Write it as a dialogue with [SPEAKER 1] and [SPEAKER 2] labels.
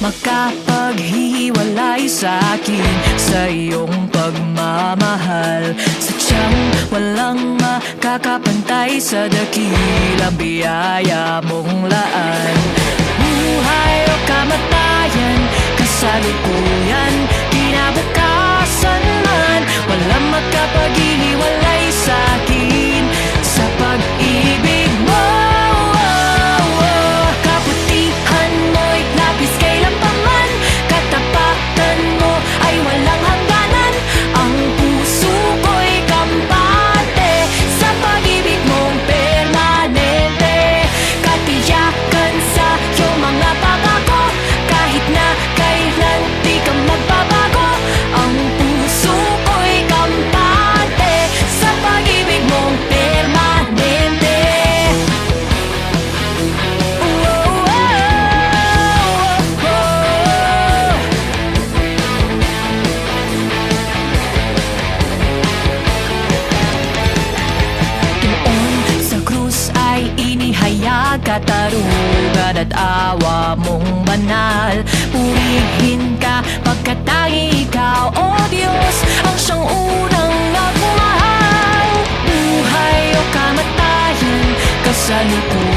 [SPEAKER 1] Makapaghiwalay sa akin Sa iyong pagmamahal. Sa tiyang walang makakapantay Sa dakilang biyaya mong laan. Katarugan at awa mong banal Purihin ka pagkatangi ikaw, O Diyos Ang siyang unang nagmahal Buhay o kamatayan, kasalukuyan